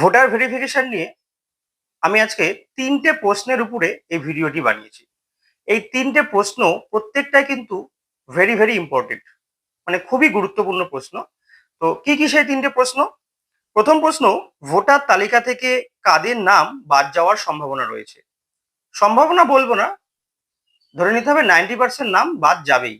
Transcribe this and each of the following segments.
Voter verification নিয়ে আমি আজকে তিনটে প্রশ্নের উপরে এই ভিডিওটি বানিয়েছি। এই তিনটে প্রশ্ন প্রত্যেকটাই কিন্তু ভেরি ভেরি ইম্পর্টেন্ট মানে খুবই গুরুত্বপূর্ণ প্রশ্ন। তো কি কি সেই তিনটে প্রশ্ন? প্রথম প্রশ্ন, ভোটার তালিকা থেকে কাদের নাম বাদ যাওয়ার সম্ভাবনা রয়েছে? সম্ভাবনা বলব না, ধরে নিতে হবে নাইনটি পার্সেন্ট নাম বাদ যাবেই।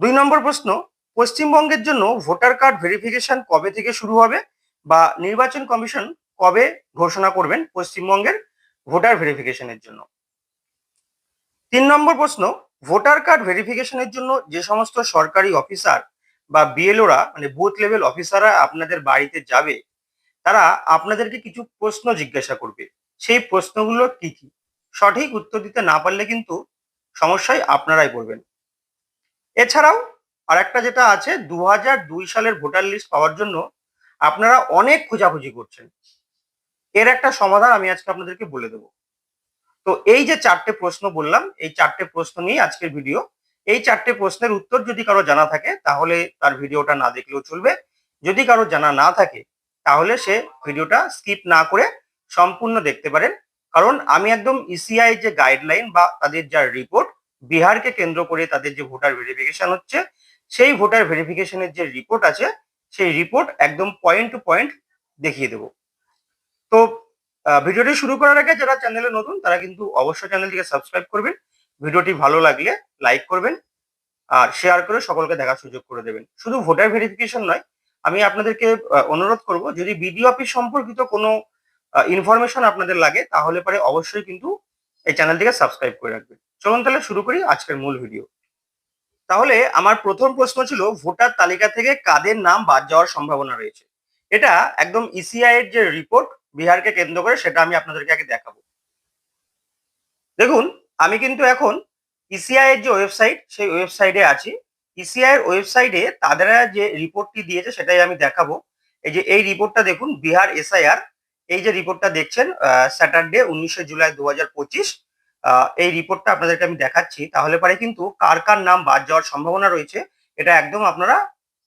দুই নম্বর প্রশ্ন, পশ্চিমবঙ্গের জন্য ভোটার কার্ড ভেরিফিকেশন কবে থেকে শুরু হবে? বা নির্বাচন কমিশন কবে ঘোষণা করবেন পশ্চিমবঙ্গের ভোটার ভেরিফিকেশনের জন্য? তিন নম্বর প্রশ্ন, ভোটার কার্ড ভেরিফিকেশনের জন্য যে সমস্ত সরকারি অফিসার বা বিএলওরা মানে বুথ লেভেল অফিসাররা আপনাদের বাড়িতে যাবে, তারা আপনাদেরকে কিছু প্রশ্ন জিজ্ঞাসা করবে। সেই প্রশ্নগুলো কি কি? সঠিক উত্তর দিতে না পারলে কিন্তু সমস্যায় আপনারাই পড়বেন। এছাড়াও আর একটা যেটা আছে দু সালের ভোটার লিস্ট পাওয়ার জন্য আপনারা অনেক খোঁজাখুঁজি করছেন। এর একটা সমাধান আমি আজকে আপনাদেরকে বলে দেবো। তো এই যে চারটে প্রশ্ন বললাম, এই চারটে প্রশ্ন নিয়ে আজকের ভিডিও। এই চারটে প্রশ্নের উত্তর যদি কারও জানা থাকে, তাহলে তার ভিডিওটা না দেখলেও চলবে। যদি কারও জানা না থাকে, তাহলে সে ভিডিওটা স্কিপ না করে সম্পূর্ণ দেখতে পারেন। কারণ আমি একদম ইসিআই যে গাইডলাইন বা তাদের যা রিপোর্ট বিহারকে কেন্দ্র করে তাদের যে ভোটার ভেরিফিকেশন হচ্ছে, সেই ভোটার ভেরিফিকেশনের যে রিপোর্ট আছে সেই রিপোর্ট একদম পয়েন্ট টু পয়েন্ট দেখিয়ে দেবো। তো ভিডিওটি শুরু করার আগে যারা চ্যানেলে নতুন, তারা কিন্তু অবশ্যই চ্যানেলটিকে সাবস্ক্রাইব করবেন। ভিডিওটি ভালো লাগলে লাইক করবেন আর শেয়ার করে সকলকে দেখার সুযোগ করে দেবেন। শুধু ভোটার ভেরিফিকেশন নয়, আমি আপনাদেরকে অনুরোধ করব, যদি বিডিও অফিস সম্পর্কিত কোনো ইনফরমেশন আপনাদের লাগে, তাহলে পরে অবশ্যই কিন্তু এই চ্যানেলটিকে সাবস্ক্রাইব করে রাখবেন। চলুন তাহলে শুরু করি আজকের মূল ভিডিও তাহলে আমার প্রথম প্রশ্ন ছিল, ভোটার তালিকা থেকে কাদের নাম বাদ যাওয়ার সম্ভাবনা রয়েছে? এটা একদম ইসিআই এর যে রিপোর্ট বিহারকে কেন্দ্র করে সেটা আমি আপনাদেরকে আগে দেখাবো। দেখুন, আমি কিন্তু এখন ইসিআই এর যে ওয়েবসাইট সেই ওয়েবসাইটে আছি। ইসিআই এর ওয়েবসাইটে তাদের যে রিপোর্টটি দিয়েছে সেটাই আমি দেখাবো। এই যে, এই রিপোর্টটা দেখুন, বিহার এসআইআর এই যে রিপোর্টটা দেখছেন স্যাটারডে উনিশে জুলাই দু হাজার পঁচিশ এই রিপোর্টটা আপনাদেরকে আমি দেখাচ্ছি। তাহলে পরে কিন্তু কার কার নাম বাদ যাওয়ার সম্ভাবনা রয়েছে, এটা একদম আপনারা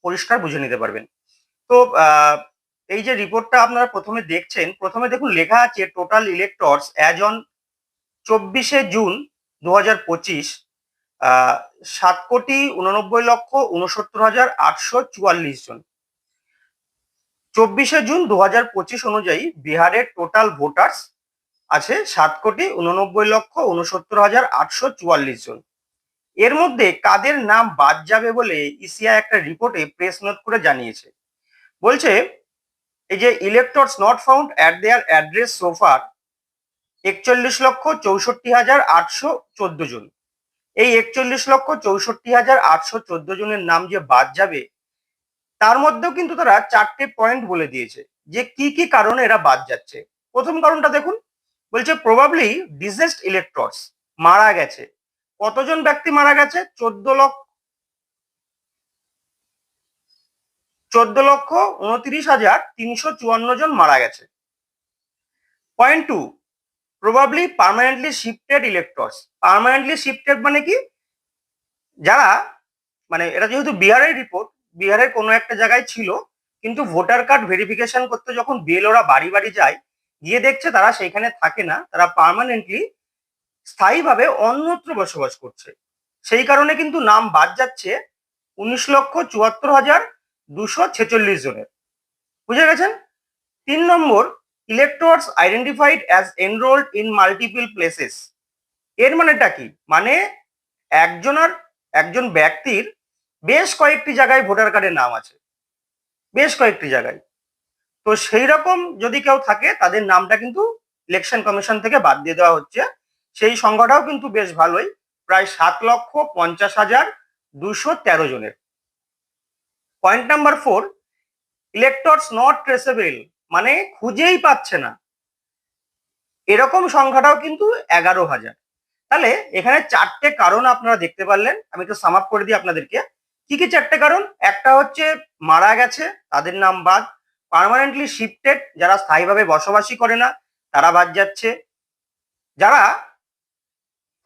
পরিষ্কার বুঝে নিতে পারবেন। তো এই যে রিপোর্টটা আপনারা প্রথমে দেখছেন, প্রথমে দেখুন লেখা আছে টোটাল ইলেক্টরস অ্যাজ অন চব্বিশে জুন দু হাজার পঁচিশ সাত কোটি উননব্বই লক্ষ উনসত্তর হাজার আটশো চুয়াল্লিশ জন। চব্বিশে জুন দু হাজার পঁচিশ অনুযায়ী বিহারের টোটাল ভোটার্স আছে সাত কোটি উননব্বই লক্ষ উনসত্তর হাজার আটশো চুয়াল্লিশ জন। এর মধ্যে কাদের নাম বাদ যাবে বলে ইসিআই একটা রিপোর্টে প্রেস নোট করে জানিয়েছে। বলছে, এই যে electors not found at their address সোফার একচল্লিশ লক্ষ চৌষট্টি হাজার আটশো চোদ্দ জন। এই একচল্লিশ লক্ষ চৌষট্টি হাজার আটশো চোদ্দ জনের নাম যে বাদ যাবে, তার মধ্যেও কিন্তু তারা চারটে পয়েন্ট বলে দিয়েছে যে কি কি কারণে এরা বাদ যাচ্ছে। প্রথম কারণটা দেখুন বলছে প্রবাবলি ডিজেস্ট ইলেকট্রস মারা গেছে। কতজন ব্যক্তি মারা গেছে? চোদ্দ লক্ষ। চোদ্দ লক্ষ উনত্রিশ হাজার তিনশো চুয়ান্ন জন মারা গেছে। Point two probably permanently shifted electors permanently shifted মানে কি? যারা মানে এটা যেহেতু বিহারের রিপোর্ট বিহারের কোনো একটা জায়গায় ছিল, কিন্তু ভোটার কার্ড ভেরিফিকেশন করতে যখন বিএলওরা বাড়ি বাড়ি যায় গিয়ে দেখছে তারা সেখানে থাকে না, তারা পার্মানেন্টলি স্থায়ীভাবে অন্যত্র বসবাস করছে। সেই কারণে কিন্তু নাম বাদ যাচ্ছে উনিশ লক্ষ চুয়াত্তর হাজার দুশো ছেচল্লিশ জনের। বুঝে গেছেন? তিন নম্বর electors identified as enrolled in multiple places এর মানেটা কি? মানে একজনের একজন ব্যক্তির বেশ কয়েকটি জায়গায় ভোটার কার্ডের নাম আছে। বেশ কয়েকটি জায়গায়। তো সেই রকম যদি কেউ থাকে, তাদের নামটা কিন্তু ইলেকশন কমিশন থেকে বাদ দিয়ে দেওয়া হচ্ছে। সেই সংখ্যাটাও কিন্তু বেশ ভালোই, প্রায় সাত লক্ষ পঞ্চাশ হাজার দুশো তেরো জনের। Point number four electors not traceable মানে খুঁজেই পাচ্ছে না। এরকম সংখ্যাটাও কিন্তু এগারো হাজার। তাহলে এখানে চারটে কারণ আপনারা দেখতে পারলেন। আমি একটু সাম করে দিই আপনাদেরকে। কি কি চারটে কারণ? একটা হচ্ছে মারা গেছে, তাদের নাম বাদ। পার্মানেন্টলি শিফটেড যারা স্থায়ীভাবে বসবাসই করে না, তারা বাদ যাচ্ছে। যারা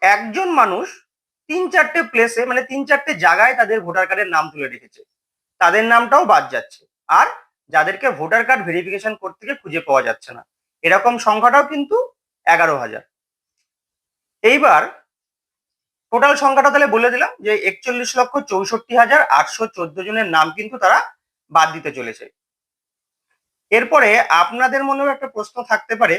একজন মানুষ তিন চারটে প্লেসে মানে তিন চারটে জায়গায় তাদের ভোটার কার্ডের নাম তুলে রেখেছে, তাদের নামটাও বাদ যাচ্ছে। আর যাদেরকে ভোটার কার্ড ভেরিফিকেশন করতে গিয়ে খুঁজে পাওয়া যাচ্ছে না। এরকম সংখ্যাটাও কিন্তু এগারো হাজার। এইবার টোটাল সংখ্যাটা তাহলে বলে দিলাম যে একচল্লিশ লক্ষ চৌষট্টি হাজার আটশো চোদ্দ জনের নাম কিন্তু তারা বাদ দিতে চলেছে। এরপরে আপনাদের মনেও একটা প্রশ্ন থাকতে পারে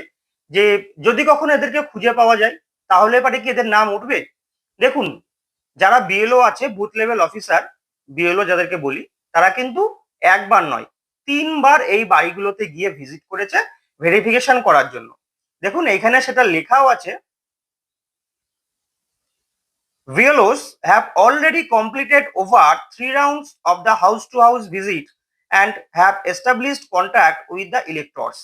যে যদি কখনো এদেরকে খুঁজে পাওয়া যায়, তাহলে পারে কি এদের নাম উঠবে? দেখুন, যারা বিএলও আছে বুথ লেভেল অফিসার বিএলও যাদেরকে বলি, তারা কিন্তু একবার নয়, তিনবার এই বাড়িগুলোতে গিয়ে ভিজিট করেছে ভেরিফিকেশন করার জন্য। দেখুন, এখানে সেটা লেখাও আছে VLOs have already completed over three rounds of the house-to-house visit and have established contact with the electors.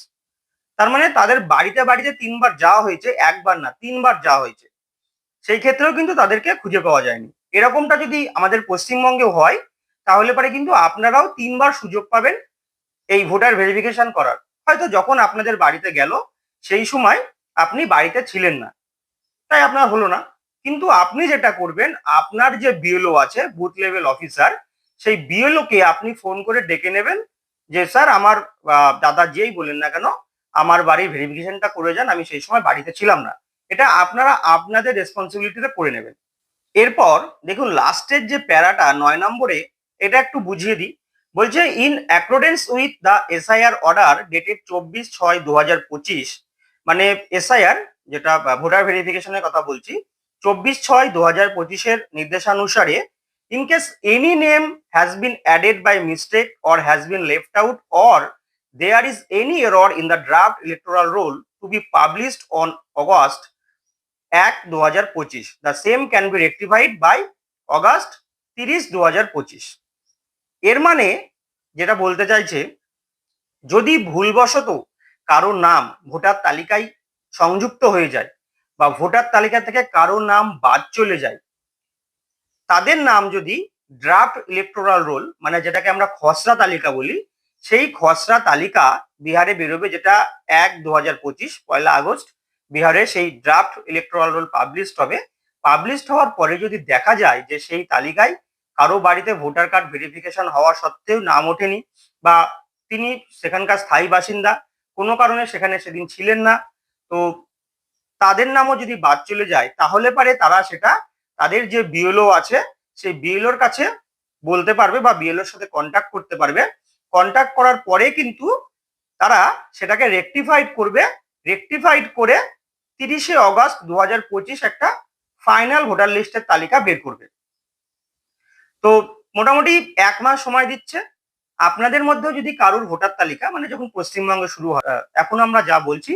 তার মানে তাদের বাড়িতে বাড়িতে তিনবার যাওয়া হয়েছে, একবার না, তিনবার যাওয়া হয়েছে। সেই ক্ষেত্রেও কিন্তু তাদেরকে খুঁজে পাওয়া যায়নি। এরকমটা যদি আমাদের পশ্চিমবঙ্গে হয়, তাহলে পরে কিন্তু আপনারাও তিনবার সুযোগ পাবেন এই ভোটার ভেরিফিকেশন করার। হয়তো যখন আপনাদের বাড়িতে গেল, সেই সময় আপনি বাড়িতে ছিলেন না। তাই আপনার হলো না। কিন্তু আপনি যেটা করবেন, আপনার যে বিএলও আছে বুথ লেভেল অফিসার সেই বিএলও কে আপনি ফোন করে ডেকে নেবেন যে, স্যার, আমার দাদা যেই বলেন না কেন, আমার বাড়ির ভেরিফিকেশনটা করে যান, আমি সেই সময় বাড়িতে ছিলাম না। এটা আপনারা আপনাদের রেসপন্সিবিলিটিতে করে নেবেন। এরপর দেখুন লাস্টের যে প্যারাটা, নয় নম্বরে, এটা একটু বুঝিয়ে দিই। বলছে, in accordance with the SIR order dated চব্বিশ ছয় দু হাজার পঁচিশ মানে এসআইআর, যেটা ভোটার ভেরিফিকেশনের কথা বলছি, চব্বিশ ছয় দু হাজার পঁচিশের নির্দেশানুসারে has been added by mistake or has been left out or there is any error in the draft electoral roll to be published on August এক দু হাজার পঁচিশ the same can be rectified by August তিরিশ দু হাজার পঁচিশ। এর মানে যেটা বলতে চাইছে, যদি ভুলবশত কারও নাম ভোটার তালিকায় সংযুক্ত হয়ে যায় বা ভোটার তালিকা থেকে কারও নাম বাদ চলে যায় তাদের নাম যদি ড্রাফট ইলেকটোরাল রোল মানে যেটাকে আমরা খসড়া তালিকা বলি, সেই খসড়া তালিকা বিহারে বেরোবে যেটা এক দু হাজার পঁচিশ, পয়লা আগস্ট, বিহারে সেই ড্রাফট ইলেকটোরাল রোল পাবলিশড হবে। পাবলিশড হওয়ার পরে যদি দেখা যায় যে সেই তালিকায় কারও বাড়িতে ভোটার কার্ড ভেরিফিকেশন হওয়া সত্ত্বেও নাম ওঠেনি বা তিনি সেখানকার স্থায়ী বাসিন্দা, কোনো কারণে সেখানে সেদিন ছিলেন না, তো তাদের নামও যদি বাদ চলে যায়, তাহলে পারে তারা সেটা তাদের যে বিএলও আছে, সেই বিএলওর কাছে বলতে পারবে বা বিএলওর সাথে কন্ট্যাক্ট করতে পারবে। কন্ট্যাক্ট করার পরে কিন্তু তারা সেটাকে রেকটিফাইড করবে। রেকটিফাইড করে তিরিশে অগস্ট দু হাজার পঁচিশ একটা ফাইনাল ভোটার লিস্টের তালিকা বের করবে। তো মোটামুটি এক মাস সময় দিচ্ছে। আপনাদের মধ্যেও যদি কারোর ভোটার তালিকা মানে যখন পশ্চিমবঙ্গে শুরু হয় এখন আমরা যা বলছি,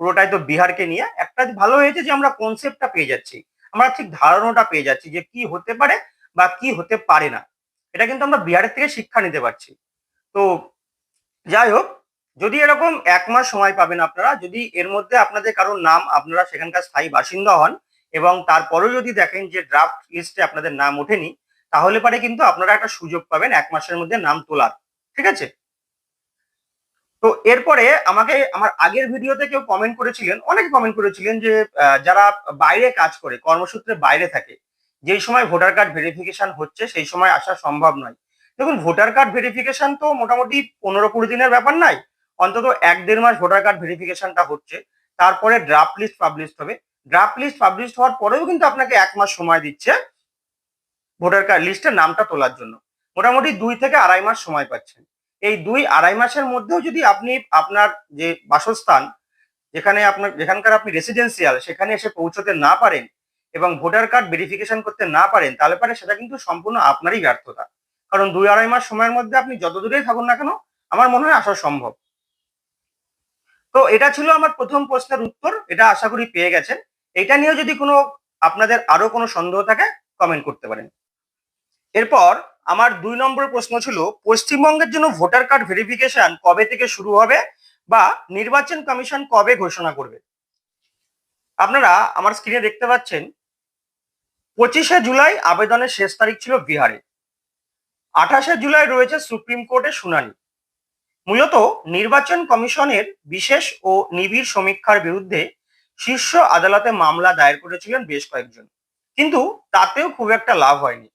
পুরোটাই তো বিহারকে নিয়ে। একটা ভালো হয়েছে যে আমরা কনসেপ্টটা পেয়ে যাচ্ছি। আমরা ঠিক ধারণাটা পেয়ে যাচ্ছি যে কি হতে পারে বা কি হতে পারে না। এটা কিন্তু আমরা বিহারের থেকে শিক্ষা নিতে পারছি। তো যাই হোক, যদি এরকম এক মাস সময় পাবেন আপনারা, যদি এর মধ্যে আপনাদের কারোর নাম, আপনারা সেখানকার স্থায়ী বাসিন্দা হন এবং তারপরেও যদি দেখেন যে ড্রাফট লিস্টে আপনাদের নাম ওঠেনি, তাহলে পারে কিন্তু আপনারা একটা সুযোগ পাবেন এক মাসের মধ্যে নাম তোলার। ঠিক আছে? তো এরপরে আমাকে, আমার আগের ভিডিওতে কেউ কমেন্ট করেছিলেন, অনেকে কমেন্ট করেছিলেন যে যারা বাইরে কাজ করে, কর্মসূত্রে বাইরে থাকে, যেই সময় ভোটার কার্ড ভেরিফিকেশন হচ্ছে, সেই সময় আসা সম্ভব নয়। দেখুন ভোটার কার্ড ভেরিফিকেশন তো মোটামুটি পনেরো কুড়ি দিনের ব্যাপার নাই, অন্তত এক দেড় মাস ভোটার কার্ড ভেরিফিকেশনটা হচ্ছে, তারপরে ড্রাফট লিস্ট পাবলিশ হবে। ড্রাফট লিস্ট পাবলিশ হওয়ার পরেও কিন্তু আপনাকে এক মাস সময় দিচ্ছে ভোটার কার্ড লিস্টের নামটা তোলার জন্য। মোটামুটি দুই থেকে আড়াই মাস সময় পাচ্ছেন। এই দুই আড়াই মাসের মধ্যেও যদি আপনি আপনার যে বাসস্থান, যেখানে আপনার, যেখানকার আপনি রেসিডেন্সিয়াল সেখানে এসে পৌঁছতে না পারেন এবং ভোটার কার্ড ভেরিফিকেশন করতে না পারেন, তাহলে পারে সেটা কিন্তু সম্পূর্ণ আপনারই ব্যর্থতা। কারণ দুই আড়াই মাস সময়ের মধ্যে আপনি যত দূরেই থাকুন না কেন, আমার মনে হয় আসা সম্ভব। তো এটা ছিল আমার প্রথম প্রশ্নের উত্তর, এটা আশা করি পেয়ে গেছেন। এটা নিয়েও যদি কোনো আপনাদের আরও কোনো সন্দেহ থাকে কমেন্ট করতে পারেন। এরপর আমার দুই নম্বর প্রশ্ন ছিল, পশ্চিমবঙ্গের জন্য ভোটার কার্ড ভেরিফিকেশন কবে থেকে শুরু হবে বা নির্বাচন কমিশন কবে ঘোষণা করবে? আপনারা আমার স্ক্রিনে দেখতে পাচ্ছেন, পঁচিশে জুলাই আবেদনের শেষ তারিখ ছিল বিহারে। আঠাশে জুলাই রয়েছে সুপ্রিম কোর্টে শুনানি। মূলত নির্বাচন কমিশনের বিশেষ ও নিবিড় সমীক্ষার বিরুদ্ধে শীর্ষ আদালতে মামলা দায়ের করেছিলেন বেশ কয়েকজন। কিন্তু তাতেও খুব একটা লাভ হয়নি।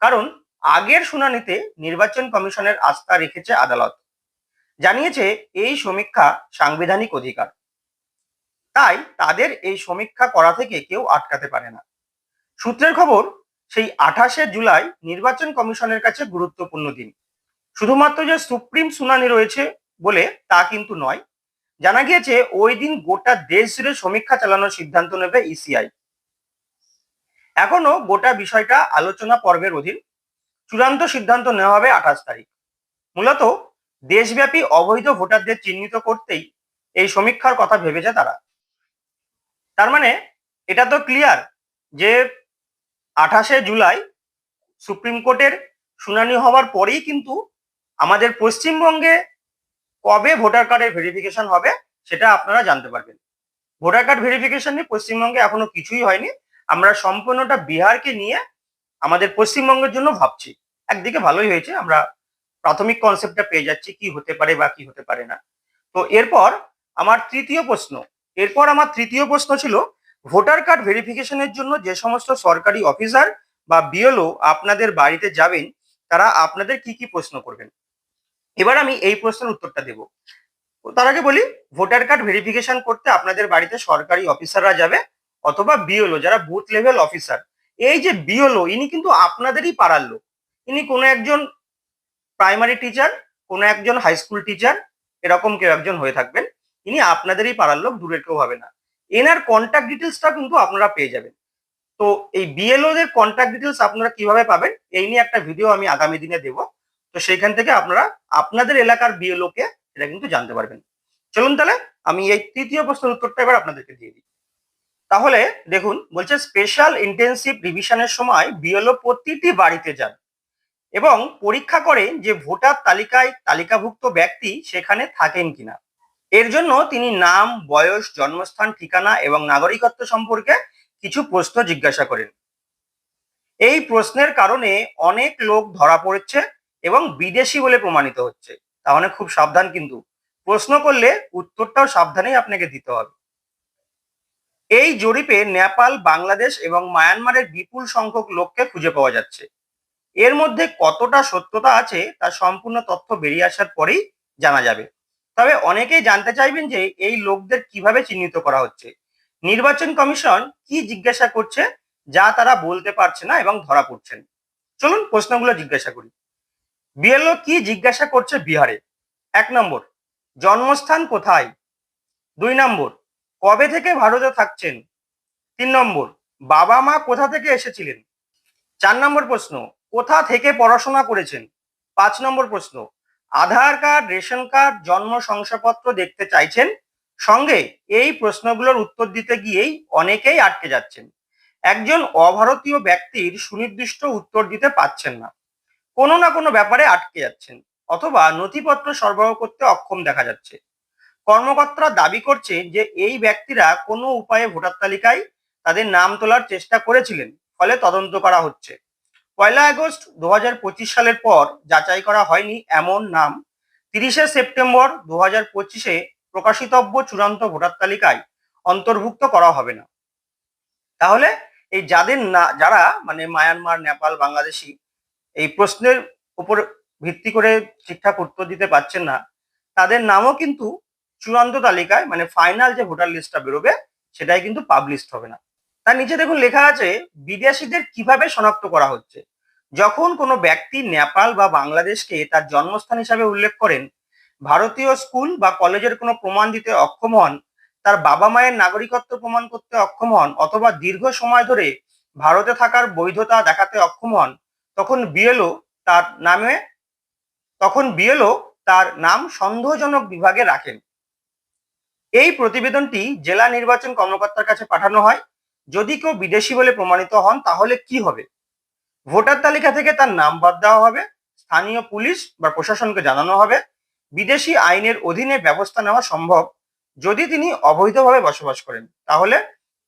কারণ আগের শুনানিতে নির্বাচন কমিশনের আস্থা রেখেছে আদালত। জানিয়েছে এই সমীক্ষা সাংবিধানিক অধিকার। তাই তাদের এই সমীক্ষা করা থেকে কেউ আটকাতে পারে না। সূত্রের খবর, সেই আঠাশে জুলাই নির্বাচন কমিশনের কাছে গুরুত্বপূর্ণ দিন। শুধুমাত্র যে সুপ্রিম শুনানি রয়েছে বলে তা কিন্তু নয়। জানা গিয়েছে, ওই দিন গোটা দেশ জুড়ে সমীক্ষা চালানোর সিদ্ধান্ত নেবে ইসিআই। এখনও গোটা বিষয়টা আলোচনা পর্বের অধীন। চূড়ান্ত সিদ্ধান্ত নেওয়া হবে আঠাশ তারিখ। মূলত দেশব্যাপী অবৈধ ভোটারদের চিহ্নিত করতেই এই সমীক্ষার কথা ভেবেছে তারা। তার মানে এটা তো ক্লিয়ার যে আঠাশে জুলাই সুপ্রিম কোর্টের শুনানি হওয়ার পরেই কিন্তু আমাদের পশ্চিমবঙ্গে কবে ভোটার কার্ডের ভেরিফিকেশন হবে সেটা আপনারা জানতে পারবেন। ভোটার কার্ড ভেরিফিকেশন নিয়ে পশ্চিমবঙ্গে এখনও কিছুই হয়নি। আমরা সম্পূর্ণটা বিহারকে নিয়ে আমাদের পশ্চিমবঙ্গের জন্য ভাবছি। একদিকে ভালোই হয়েছে, আমরা প্রাথমিক কনসেপ্টটা পেয়ে যাচ্ছি, কি হতে পারে বা কি হতে পারে না। তো এরপর আমার তৃতীয় প্রশ্ন, এরপর আমার তৃতীয় প্রশ্ন ছিল, ভোটার কার্ড ভেরিফিকেশনের জন্য যে সমস্ত সরকারি অফিসার বা বিএলও আপনাদের বাড়িতে যাবেন, তারা আপনাদের কি কি প্রশ্ন করবেন? এবার আমি এই প্রশ্নের উত্তরটা দেব। তার আগে বলি, ভোটার কার্ড ভেরিফিকেশন করতে আপনাদের বাড়িতে সরকারি অফিসাররা যাবে, অথবা বিএলও যারা বুথ লেভেল অফিসার এই যে বিএলও, ইনি কিন্তু আপনাদেরই পাড়ার লোক। ইনি কোনো একজন প্রাইমারি টিচার কোনো একজন হাই স্কুল টিচার এরকম কেউ একজন হয়ে থাকবেন। ইনি আপনাদেরই পাড়ার লোক, দূরের কেউ হবে না। এনার কন্ট্যাক্ট ডিটেলসটা কিন্তু আপনারা পেয়ে যাবেন। তো এই বিএলও দের কন্ট্যাক্ট ডিটেলস আপনারা কীভাবে পাবেন, এই নিয়ে একটা ভিডিও আমি আগামী দিনে দেব। তো সেইখান থেকে আপনারা আপনাদের এলাকার বিএলও কে এটা কিন্তু জানতে পারবেন। চলুন তাহলে, আমি এই তৃতীয় প্রশ্নের উত্তরটা এবার আপনাদেরকে দিয়ে দিই। তাহলে দেখুন, বলছে স্পেশাল ইন্টেন্সিভ রিভিশনের সময় বিএলও প্রতিটি বাড়িতে যান এবং পরীক্ষা করেন যে ভোটার তালিকায় তালিকাভুক্ত ব্যক্তি সেখানে থাকেন কিনা। এর জন্য তিনি নাম, বয়স, জন্মস্থান, ঠিকানা এবং নাগরিকত্ব সম্পর্কে কিছু প্রশ্ন জিজ্ঞাসা করেন। এই প্রশ্নের কারণে অনেক লোক ধরা পড়েছে এবং বিদেশি বলে প্রমাণিত হচ্ছে। তাহলে খুব সাবধান কিন্তু। প্রশ্ন করলে উত্তরটাও সাবধানেই আপনাকে দিতে হবে। এই জরিপে নেপাল, বাংলাদেশ এবং মায়ানমারের বিপুল সংখ্যক লোককে খুঁজে পাওয়া যাচ্ছে। এর মধ্যে কতটা সত্যতা আছে তার সম্পূর্ণ তথ্য বেরিয়ে আসার পরেই জানা যাবে। তবে অনেকেই জানতে চাইবেন যে এই লোকদের কীভাবে চিহ্নিত করা হচ্ছে? নির্বাচন কমিশন কি জিজ্ঞাসা করছে যা তারা বলতে পারছে না এবং ধরা পড়ছেন চলুন প্রশ্নগুলো জিজ্ঞাসা করি। বিএলও কি জিজ্ঞাসা করছে বিহারে? এক নম্বর, জন্মস্থান কোথায়? দুই নম্বর কবে থেকে ভারতে থাকছেন? তিন নম্বর, বাবা মা কোথা থেকে এসেছিলেন? চার নম্বর প্রশ্ন, কোথা থেকে পড়াশোনা করেছেন? পাঁচ নম্বর প্রশ্ন, আধার কার্ড, রেশন কার্ড, জন্ম শংসাপত্র দেখতে চাইছেন? সঙ্গে এই প্রশ্নগুলোর উত্তর দিতে গিয়েই অনেকেই আটকে যাচ্ছেন। একজন অভারতীয় ব্যক্তির সুনির্দিষ্ট উত্তর দিতে পাচ্ছেন না। কোনো না কোনো ব্যাপারে আটকে যাচ্ছেন, অথবা নথিপত্র সরবরাহ করতে অক্ষম দেখা যাচ্ছে। কর্মকর্তারা দাবি করছে যে এই ব্যক্তিরা কোনো উপায়ে ভোটার তালিকায় তাদের নাম তোলার চেষ্টা করেছিলেন, ফলে তদন্ত করা হচ্ছে। পয়লা আগস্ট দু হাজার পঁচিশ সালের পর যাচাই করা হয়নি এমন নাম। তিরিশে সেপ্টেম্বর দু হাজার পঁচিশে প্রকাশিতব্য চূড়ান্ত ভোটার তালিকায় অন্তর্ভুক্ত করা হবে না। তাহলে এই যাদের না, যারা মানে মায়ানমার, নেপাল, বাংলাদেশি, এই প্রশ্নের উপর ভিত্তি করে ঠিকঠাক উত্তর দিতে পারছেন না, তাদের নামও কিন্তু চূড়ান্ত তালিকায় মানে ফাইনাল যে ভোটার লিস্টটা বেরোবে, সেটাই কিন্তু পাবলিশড হবে না। তার নিচে দেখুন লেখা আছে, বিদেশিদের কীভাবে শনাক্ত করা হচ্ছে? যখন কোনো ব্যক্তি নেপাল বা বাংলাদেশকে তার জন্মস্থান হিসাবে উল্লেখ করেন, ভারতীয় স্কুল বা কলেজের কোনো প্রমাণ দিতে অক্ষম হন, তার বাবা মায়ের নাগরিকত্ব প্রমাণ করতে অক্ষম হন, অথবা দীর্ঘ সময় ধরে ভারতে থাকার বৈধতা দেখাতে অক্ষম হন, তখন বিএলও তার নামে, তখন বিএলও তার নাম সন্দেহজনক বিভাগে রাখেন। এই প্রতিবেদনটি জেলা নির্বাচন কর্মকর্তার কাছে পাঠানো হয়। যদি কেউ বিদেশি বলে প্রমাণিত হন, তাহলে কি হবে? ভোটার তালিকা থেকে তার নাম বাদ দেওয়া হবে, স্থানীয় পুলিশ বা প্রশাসনকে জানানো হবে, বিদেশি আইনের অধীনে ব্যবস্থা নেওয়া সম্ভব যদি তিনি অবৈধভাবে বসবাস করেন, তাহলে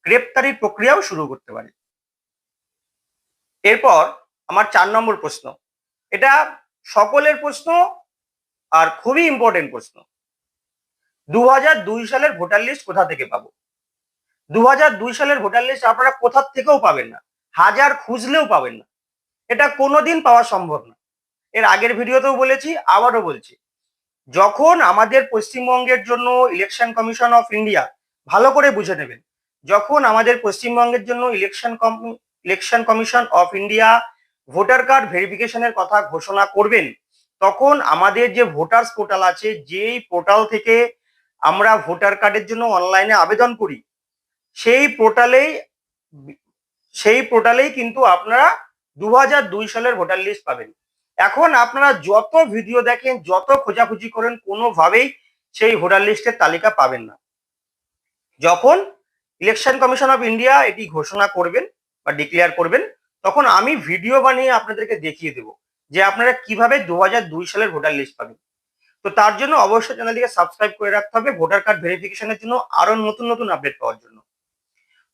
গ্রেপ্তারির প্রক্রিয়াও শুরু করতে পারে। এরপর আমার চার নম্বর প্রশ্ন। এটা সকলের প্রশ্ন আর খুবই ইম্পর্টেন্ট প্রশ্ন। দু সালের ভোটার লিস্ট কোথা থেকে পাবো? দু সালের ভোটার লিস্ট আপনারা কোথা থেকেও পাবেন না। হাজার খুঁজলেও পাবেন না। এটা কোনোদিন পাওয়া সম্ভব না। এর আগের ভিডিওতেও বলেছি, আবারও বলছি। যখন আমাদের পশ্চিমবঙ্গের জন্য ইলেকশন কমিশন অফ ইন্ডিয়া ভালো করে বুঝে নেবেন, যখন আমাদের পশ্চিমবঙ্গের জন্য election election commission of India voter card ভেরিফিকেশনের কথা ঘোষণা করবেন, তখন আমাদের যে ভোটার্স পোর্টাল আছে, যেই পোর্টাল থেকে আমরা ভোটার কার্ডের জন্য অনলাইনে আবেদন করি। সেই পোর্টালেই সেই পোর্টালেই কিন্তু আপনারা দু দুই সালের ভোটার লিস্ট পাবেন। এখন আপনারা যত ভিডিও দেখেন, যত খোঁজাখুঁজি করেন, কোনোভাবেই সেই ভোটার লিস্টের তালিকা পাবেন না। যখন ইলেকশন কমিশন অফ ইন্ডিয়া এটি ঘোষণা করবেন বা ডিক্লেয়ার করবেন, তখন আমি ভিডিও বানিয়ে আপনাদেরকে দেখিয়ে দেব যে আপনারা কীভাবে দু সালের ভোটার লিস্ট পাবেন। তো তার জন্য অবশ্যই চ্যানেলটিকে সাবস্ক্রাইব করে রাখতে হবে ভোটার কার্ড ভেরিফিকেশনের জন্য আরও নতুন নতুন আপডেট পাওয়ার জন্য।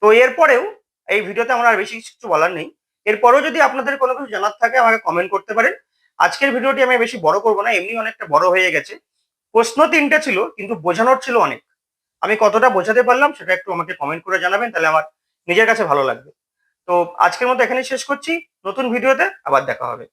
তো এরপরেও এই ভিডিওতে আমার আর বেশি কিছু বলার নেই। এরপরেও যদি আপনাদের কোনো কিছু জানার থাকে, আমাকে কমেন্ট করতে পারেন। আজকের ভিডিওটি আমি বেশি বড় করব না, এমনি অনেকটা বড় হয়ে গেছে। প্রশ্ন তিনটে ছিল, কিন্তু বোঝানোর ছিল অনেক। আমি কতটা বোঝাতে পারলাম সেটা একটু আমাকে কমেন্ট করে জানাবেন, তাহলে আমার নিজের কাছে ভালো লাগবে। তো আজকের মতো এখানেই শেষ করছি। নতুন ভিডিওতে আবার দেখা হবে।